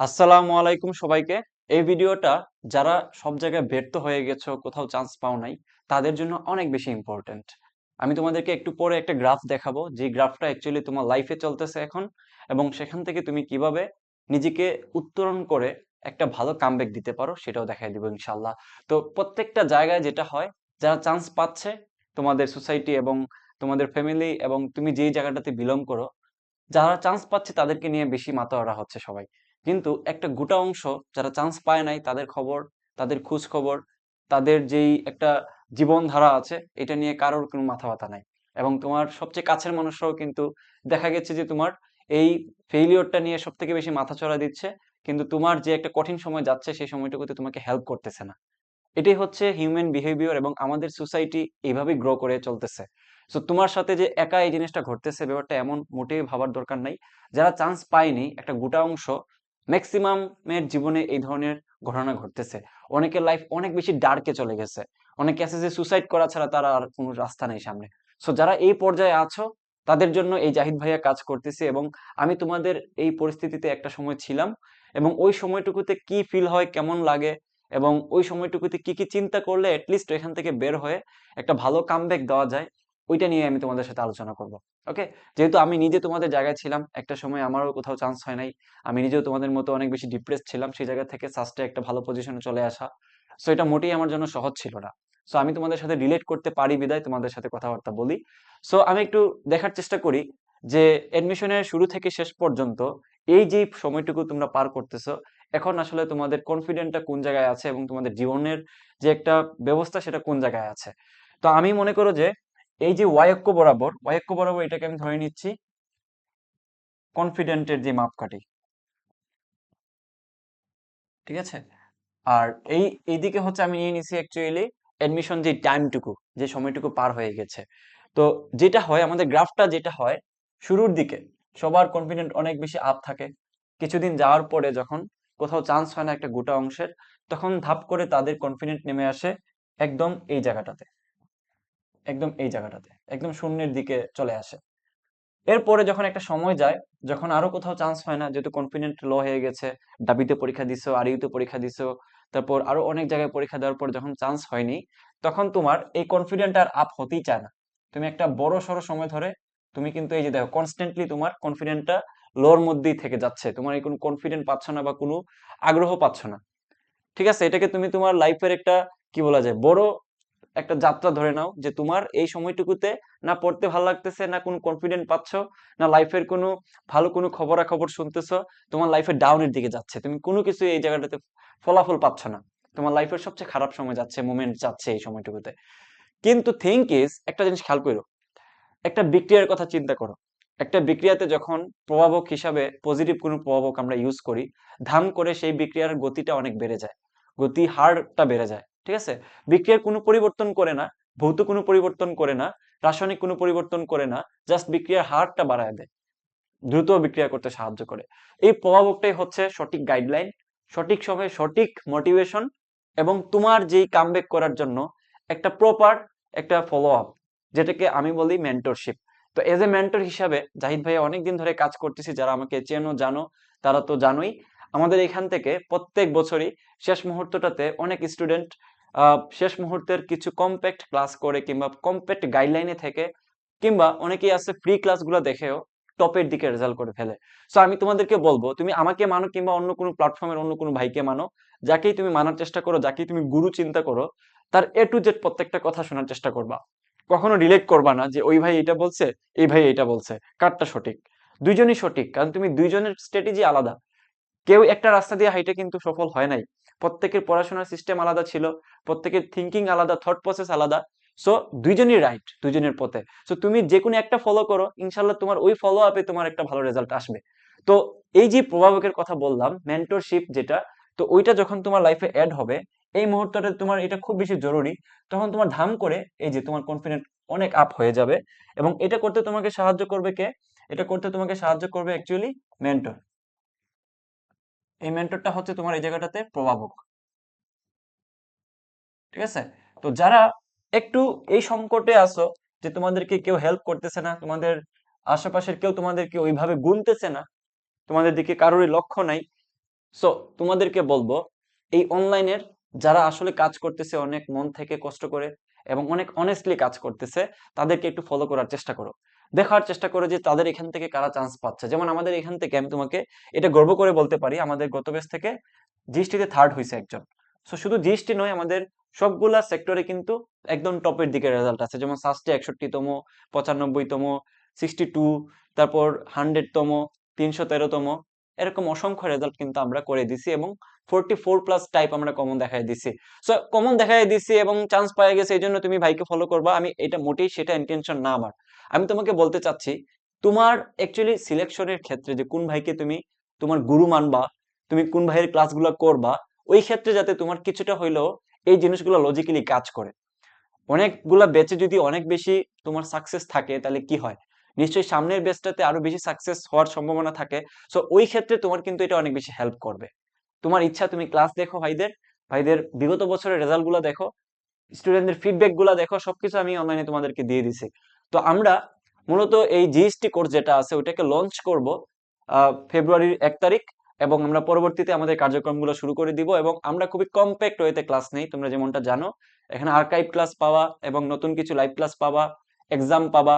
আসসালামু আলাইকুম সবাইকে। এই ভিডিওটা যারা সব জায়গায় ব্যর্থ হয়ে গেছো, কোথাও চান্স পাও নাই, তাদের জন্য অনেক বেশি ইম্পর্ট্যান্ট আমি তোমাদেরকে একটু পরে একটা গ্রাফ দেখাবো। যে গ্রাফটা অ্যাকচুয়ালি তোমার লাইফে চলতেছে এখন এবং সেখান থেকে তুমি কীভাবে নিজেকে উত্তরণ করে একটা ভালো কামব্যাক দিতে পারো, সেটাও দেখাই দিব ইনশাল্লাহ তো প্রত্যেকটা জায়গায় যেটা হয়, যারা চান্স পাচ্ছে তোমাদের সোসাইটি এবং তোমাদের ফ্যামিলি এবং তুমি যেই জায়গাটাতে বিলং করো, যারা চান্স পাচ্ছে তাদেরকে নিয়ে বেশি মাতোয়ারা হচ্ছে সবাই। কিন্তু একটা গোটা অংশ যারা চান্স পায় নাই তাদের খবর, তাদের খোঁজ খবর, তাদের যেই একটা জীবনধারা আছে, এটা নিয়ে কারোর কোনো মাথা ব্যথা নাই। এবং তোমার সবচেয়ে কাছের মানুষরাও কিন্তু দেখা গেছে যে তোমার এই ফেইলিওরটা নিয়ে সব থেকে বেশি মাথা চড়া দিচ্ছে, কিন্তু তোমার যে একটা কঠিন সময় যাচ্ছে সেই সময়টুকুতে তোমাকে হেল্প করতেছে না। এটাই হচ্ছে হিউম্যান বিহেভিয়ার এবং আমাদের সোসাইটি এইভাবেই গ্রো করে চলতেছে। সো তোমার সাথে যে একা এই জিনিসটা ঘটতেছে, ব্যাপারটা এমন মোটেই ভাবার দরকার নাই। যারা চান্স পায়নি, একটা গোটা অংশ ম্যাক্সিমামের জীবনে এই ধরনের ঘটনা ঘটতেছে। অনেকের লাইফ অনেক বেশি ডার্কে চলে গেছে। অনেকে আছে যে সুসাইড করা ছাড়া তারা আর কোনো রাস্তা নেই সামনে। সো যারা এই পর্যায়ে আছো, তাদের জন্য এই জাহিদ ভাইয়া কাজ করতেছে এবং আমি তোমাদের এই পরিস্থিতিতে একটা সময় ছিলাম এবং ওই সময়টুকুতে কি ফিল হয়, কেমন লাগে এবং ওই সময়টুকুতে কি কি চিন্তা করলে অ্যাটলিস্ট এখান থেকে বের হয়ে একটা ভালো কামব্যাক দেওয়া যায়। ওইটা নিয়ে আমি তোমাদের সাথে আলোচনা করব, ওকে? যেহেতু আমি নিজে তোমাদের জায়গায় ছিলাম, একটা সময় আমারও কোথাও চান্স হয় নাই। আমি নিজেও তোমাদের মতো অনেক বেশি ডিপ্রেস ছিলাম, সেই জায়গা থেকে সাস্টে একটা ভালো পজিশনে চলে আসা। সো এটা মোটেই আমার জন্য সহজ ছিল না। সো আমি তোমাদের সাথে রিলেট করতে পারি বিদায়, তোমাদের সাথে কথাবার্তা বলি। সো আমি একটু দেখার চেষ্টা করি যে এডমিশনের শুরু থেকে শেষ পর্যন্ত এই যে সময়টুকু তোমরা পার করতেছো, এখন আসলে তোমাদের কনফিডেন্টটা কোন জায়গায় আছে এবং তোমাদের জীবনের যে একটা ব্যবস্থা সেটা কোন জায়গায় আছে? তো আমি মনে করো যে এই যে ওয়াই অক্ষ বরাবর ওয়াই অক্ষ বরাবর এটাকে আমি ধরে নিচ্ছি কনফিডেন্টের যে মাপকাঠি। ঠিক আছে? আর এই, এইদিকে হচ্ছে আমি নিয়ে নিছি অ্যাকচুয়ালি অ্যাডমিশন যে টাইমটুকু যে সময়টুকু পার হয়ে গেছে। তো যেটা হয়, আমাদের গ্রাফটা যেটা হয়, শুরুর দিকে সবার কনফিডেন্ট অনেক বেশি আপ থাকে। কিছুদিন যাওয়ার পরে যখন কোথাও চান্স হয় না একটা গোটা অংশের, তখন ধাপ করে তাদের কনফিডেন্ট নেমে আসে একদম এই জায়গাটাতে। একদম এই জায়গাটাতে, একদম শূন্যের দিকে চলে আসে। এরপরে যখন একটা সময় যায়, যখন আরও কোথাও চান্স হয় না, যেহেতু কনফিডেন্ট লো হয়ে গেছে, ডাবিতে পরীক্ষা দিছো আরিউতে পরীক্ষা দিছো, তারপর আরও অনেক জায়গায় পরীক্ষা দেওয়ার পর যখন চান্স হয়নি, তখন তোমার এই কনফিডেন্ট আর আপ হতেই চায় না। তুমি একটা বড় সড়ো সময় ধরে, তুমি কিন্তু এই যে দেখো কনস্ট্যান্টলি তোমার কনফিডেন্টটা লোর মধ্যেই থেকে যাচ্ছে। তোমার এই কোনো কনফিডেন্ট পাচ্ছ না বা কোনো আগ্রহ পাচ্ছ না। ঠিক আছে? এটাকে তুমি তোমার লাইফের একটা, কি বলা যায়, বড় একটা যাত্রা ধরে নাও যে তোমার এই সময়টুকুতে না পড়তে ভালো লাগতেছে, না কোনো কনফিডেন্ট পাচ্ছ, না লাইফের কোনো ভালো কোনো খবরাখবর শুনতেছো, তোমার লাইফের ডাউনের দিকে যাচ্ছে। তুমি কোনো কিছু এই জায়গাটাতে ফলাফল পাচ্ছ না। তোমার লাইফের সবচেয়ে খারাপ সময় যাচ্ছে মোমেন্ট যাচ্ছে এই সময়টুকুতে। কিন্তু থিঙ্ক ইজ একটা জিনিস খেয়াল করো একটা বিক্রিয়ার কথা চিন্তা করো। একটা বিক্রিয়াতে যখন প্রভাবক হিসাবে পজিটিভ কোনো প্রভাবক আমরা ইউজ করি, ধাম করে সেই বিক্রিয়ার গতিটা অনেক বেড়ে যায়। গতি হারটা বেড়ে যায়। ঠিক আছে? বিক্রিয়ার কোনো পরিবর্তন করে না, ভৌত কোনো পরিবর্তন করে না, রাসায়নিক কোনো পরিবর্তন করে না জাস্ট বিক্রিয়ার হারটা বাড়ায় দেয়। দ্রুত বিক্রিয়া করতে সাহায্য করে। এই প্রভাবকটাই হচ্ছে সঠিক গাইডলাইন সঠিক সময়ে সঠিক মোটিভেশন এবং তোমার যেই কামব্যাক করার জন্য একটা প্রপার একটা ফলো আপ যেটাকে আমি বলি মেন্টরশিপ তো এজ এ মেন্টর হিসাবে জাহিদ ভাই অনেকদিন ধরে কাজ করতেছি, যারা আমাকে চেনো, জানো, তারা তো জানোই। আমাদের এখান থেকে প্রত্যেক বছরই শেষ মুহূর্তটাতে অনেক স্টুডেন্ট শেষ মুহূর্তের কিছু কম্প্যাক্ট ক্লাস করে কিংবা কম্প্যাক্ট গাইডলাইনে থেকে কিংবা অনেকেই আছে ফ্রি ক্লাসগুলো দেখেও টপের দিকে রেজাল্ট করে ফেলে। সো আমি তোমাদেরকে বলব, তুমি আমাকে মানো কিংবা অন্য কোনো প্ল্যাটফর্মের অন্য কোনো ভাইকে মানো, যাকেই তুমি মানার চেষ্টা করো, যাকেই তুমি গুরু চিন্তা করো, তার এ টু জেড প্রত্যেকটা কথা শোনার চেষ্টা করবা। কখনো রিলেট করবা না যে, ওই ভাই এটা বলছে, এই ভাই এটা বলছে। কারটা সঠিক? দুইজনই সঠিক, কারণ তুমি দুইজনের স্ট্র্যাটেজি আলাদা। কেউ একটা রাস্তা দিয়ে হাইটে কিন্তু সফল হয় নাই। প্রত্যেকের পড়াশোনার সিস্টেম আলাদা ছিল, প্রত্যেকের থিঙ্কিং আলাদা থট প্রসেস আলাদা। সো দুইজনই রাইট দুইজনের পথে। সো তুমি যে কোনো একটা ফলো করো ইনশাল্লাহ তোমার ওই ফলো আপে তোমার একটা ভালো রেজাল্ট আসবে। তো, এই যে প্রভাবকের কথা বললাম মেন্টরশিপ যেটা, তো ওইটা যখন তোমার লাইফে অ্যাড হবে, এই মুহূর্তটা তোমার এটা খুব বেশি জরুরি। তখন তোমার ধাম করে এই যে তোমার কনফিডেন্ট অনেক আপ হয়ে যাবে। এবং এটা করতে তোমাকে সাহায্য করবে কে? এটা করতে তোমাকে সাহায্য করবে অ্যাকচুয়ালি মেন্টর এই মেন্টরটা হচ্ছে তোমার এই জায়গাটাতে প্রভাবক। ঠিক আছে? তো যারা একটু এই সংকটে আসো যে তোমাদেরকে কেউ হেল্প করতেছে না, তোমাদের আশেপাশের কেউ তোমাদেরকে ওইভাবে গুনতেছে না, তোমাদের দিকে কারোরই লক্ষ্য নাই সো তোমাদেরকে বলব, এই অনলাইনের যারা আসলে কাজ করতেছে, অনেক মন থেকে কষ্ট করে এবং অনেক অনেস্টলি কাজ করতেছে, তাদেরকে একটু ফলো করার চেষ্টা করো। দেখার চেষ্টা করে যে তাদের এখান থেকে কারা চান্স পাচ্ছে। যেমন আমাদের এখান থেকে আমি তোমাকে এটা গর্ব করে বলতে পারি, আমাদের গত বেস থেকে জিএসটিতে থার্ড হয়েছে একজন। সো শুধু জিএসটি নয়, আমাদের সবগুলা সেক্টরে কিন্তু একদম টপের দিকে রেজাল্ট আছে। যেমন সাস্টে একষট্টিতম, পঁচানব্বইতম সিক্সটি টু তারপর হান্ড্রেডতম তিনশো তেরোতম, এরকম অসংখ্য রেজাল্ট কিন্তু আমরা করে দিছি এবং ফোরটি ফোর প্লাস টাইপ আমরা কমন দেখাই দিছি। সো কমন দেখায় দিছি এবং চান্স পাই গেছে এই জন্য তুমি ভাইকে ফলো করবা। আমি এটা মোটেই সেটা ইন্টেনশন না আমার। আমি তোমাকে বলতে চাচ্ছি, তোমার অ্যাকচুয়ালি সিলেকশনের ক্ষেত্রে যে কোন ভাইকে তুমি, তোমার গুরু মানবা, তুমি কোন ভাইয়ের ক্লাসগুলো করবা, ওই ক্ষেত্রে যাতে তোমার কিছুটা হইলেও এই জিনিসগুলো লজিক্যালি কাজ করে। অনেকগুলা বেচে যদি অনেক বেশি তোমার সাকসেস থাকে, তাহলে কি হয়? নিশ্চয়ই সামনের বেচটাতে আরও বেশি সাকসেস হওয়ার সম্ভাবনা থাকে সো ওই ক্ষেত্রে তোমার কিন্তু এটা অনেক বেশি হেল্প করবে। তোমার ইচ্ছা, তুমি ক্লাস দেখো ভাইদের ভাইদের বিগত বছরের রেজাল্টগুলা দেখো স্টুডেন্টদের ফিডব্যাকগুলা দেখো, সবকিছু আমি অনলাইনে তোমাদেরকে দিয়ে দিছি। তো আমরা মূলত এই জিএসটি কোর্স যেটা আছে ওটাকে লঞ্চ করব ফেব্রুয়ারির এক তারিখ এবং আমরা পরবর্তীতে আমাদের কার্যক্রমগুলো শুরু করে দিব এবং আমরা খুবই কম্প্যাক্ট ওয়েতে ক্লাস নেই, তোমরা যেমনটা জানো। এখানে আর্কাইভ ক্লাস পাওয়া এবং নতুন কিছু লাইভ ক্লাস পাওয়া এক্সাম পাবা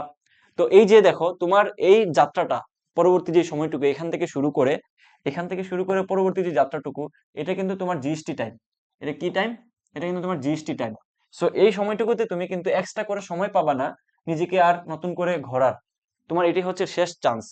তো এই যে দেখো, তোমার এই যাত্রাটা, পরবর্তী যে সময়টুকু, এখান থেকে শুরু করে, এখান থেকে শুরু করে পরবর্তী যে যাত্রাটুকু, এটা কিন্তু তোমার জিএসটি টাইম এটা কি টাইম এটা কিন্তু তোমার জিএসটি টাইম সো এই সময়টুকুতে তুমি কিন্তু এক্সট্রা করে সময় পাবা না। নিজেকে আর নতুন করে ঘোরার। তোমার এটি হচ্ছে শেষ চান্স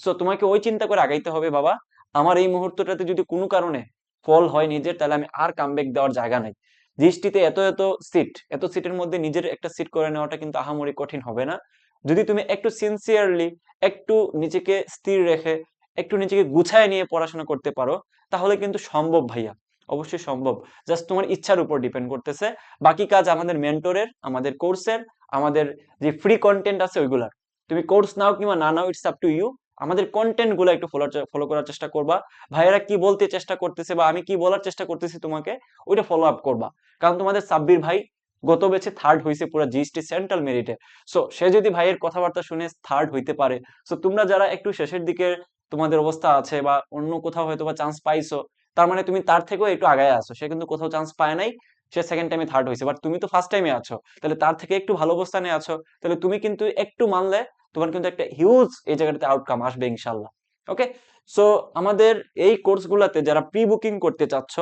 সো তোমাকে ওই চিন্তা করে আগাইতে হবে, বাবা। আমার এই মুহূর্তটাতে যদি কোনো কারণে ফল হয় নিজের, তাহলে আমি আর কামব্যাক দেওয়ার জায়গা নাই। জিএসটিতে এত এত সিট এত সিটের মধ্যে নিজের একটা সিট করে নেওয়াটা কিন্তু আহামরি কঠিন হবে না। যদি তুমি একটু সিনসিয়ারলি একটু নিজেকে স্থির রেখে, একটু নিজেকে গুছায় নিয়ে পড়াশোনা করতে পারো, তাহলে কিন্তু সম্ভব, ভাইয়া। অবশ্যই সম্ভব। জাস্ট তোমার ইচ্ছার উপর ডিপেন্ড করতেছে। বাকি কাজ আমাদের মেন্টরের আমাদের কোর্সের আমাদের যে ফ্রি কন্টেন্ট আছে ওইগুলার। তুমি কোর্স নাও কিংবা না now it's up to you আমাদের কন্টেন্টগুলো একটু ফলো ফলো করার চেষ্টা করবা। ভাইয়েরা কি বলতে চেষ্টা করতেছে বা আমি কি বলার চেষ্টা করতেছি তোমাকে, ওইটা ফলো আপ করবা। কারণ তোমাদের সাব্বির ভাই গত বেছে থার্ড হয়েছে পুরো জিএসটি সেন্ট্রাল মেরিটে সো সে যদি ভাইয়ের কথাবার্তা শুনে থার্ড হইতে পারে। সো তোমরা যারা একটু শেষের দিকে তোমাদের অবস্থা আছে বা অন্য কোথাও হয়তো বা চান্স পাইছো তার মানে তুমি তার থেকেও একটু আগায় আছো। সে কিন্তু কোথাও চান্স পায় নাই, সে সেকেন্ড টাইমে থার্ড হয়েছে। বাট তুমি তো ফার্স্ট টাইমে আছো, তাহলে তার থেকে একটু ভালো অবস্থানে আছো। তাহলে তুমি কিন্তু একটু মানলে তোমার কিন্তু একটা হিউজ এই জায়গাটাতে আউটকাম আসবে ইনশাল্লাহ ওকে সো আমাদের এই কোর্সগুলোতে যারা প্রি বুকিং করতে চাচ্ছ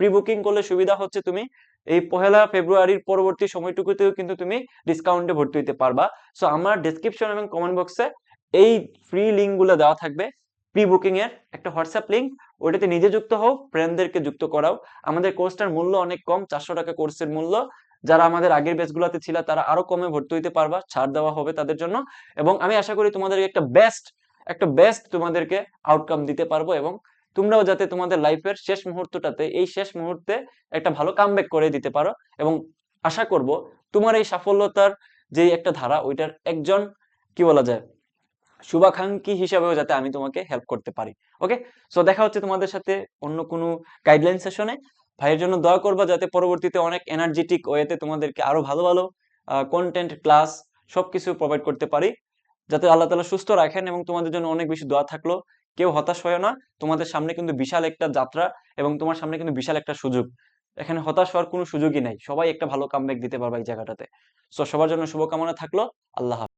প্রি বুকিং করলে সুবিধা হচ্ছে তুমি এই পহেলা ফেব্রুয়ারির পরবর্তী সময়টুকুতেও কিন্তু তুমি ডিসকাউন্টে ভর্তি হতে পারবা। সো আমার ডেসক্রিপশন এবং কমেন্ট বক্সে এই ফ্রি লিঙ্কগুলো দেওয়া থাকবে। প্রি বুকিং এর একটা হোয়াটসঅ্যাপ লিঙ্ক ওইটাতে নিজে যুক্ত হও ফ্রেন্ডদেরকে যুক্ত করাও। আমাদের কোর্সটার মূল্য অনেক কম, চারশো টাকা কোর্সের মূল্য। যারা আমাদের আগের বেচগুলোতে ছিল, তারা আরও কমে ভর্তি হইতে পারবা, ছাড় দেওয়া হবে তাদের জন্য। এবং আমি আশা করি তোমাদেরকে একটা বেস্ট একটা বেস্ট তোমাদেরকে আউটকাম দিতে পারব এবং তোমরাও যাতে তোমাদের লাইফের শেষ মুহূর্তটাতে, এই শেষ মুহূর্তে একটা ভালো কামব্যাক করে দিতে পারো। এবং আশা করব, তোমার এই সাফল্যতার যে একটা ধারা, ওইটার একজন, কি বলা যায় শুভাকাঙ্ক্ষী হিসাবেও যাতে আমি তোমাকে হেল্প করতে পারি ওকে সো দেখা হচ্ছে তোমাদের সাথে অন্য কোনো গাইডলাইন সেশনে ভাইয়ের জন্য দয়া করবা যাতে পরবর্তীতে অনেক এনার্জেটিক ওয়েতে তোমাদেরকে আরও ভালো ভালো কন্টেন্ট ক্লাস সবকিছু প্রোভাইড করতে পারি। যাতে আল্লাহ তালা সুস্থ রাখেন এবং তোমাদের জন্য অনেক বেশি দোয়া থাকল। কেউ হতাশ হয় না, তোমাদের সামনে কিন্তু বিশাল একটা যাত্রা এবং তোমার সামনে কিন্তু বিশাল একটা সুযোগ। এখানে হতাশ হওয়ার কোনো সুযোগই নাই। সবাই একটা ভালো কামব্যাক দিতে পারবে এই জায়গাটাতে। সো সবার জন্য শুভকামনা থাকল। আল্লাহ।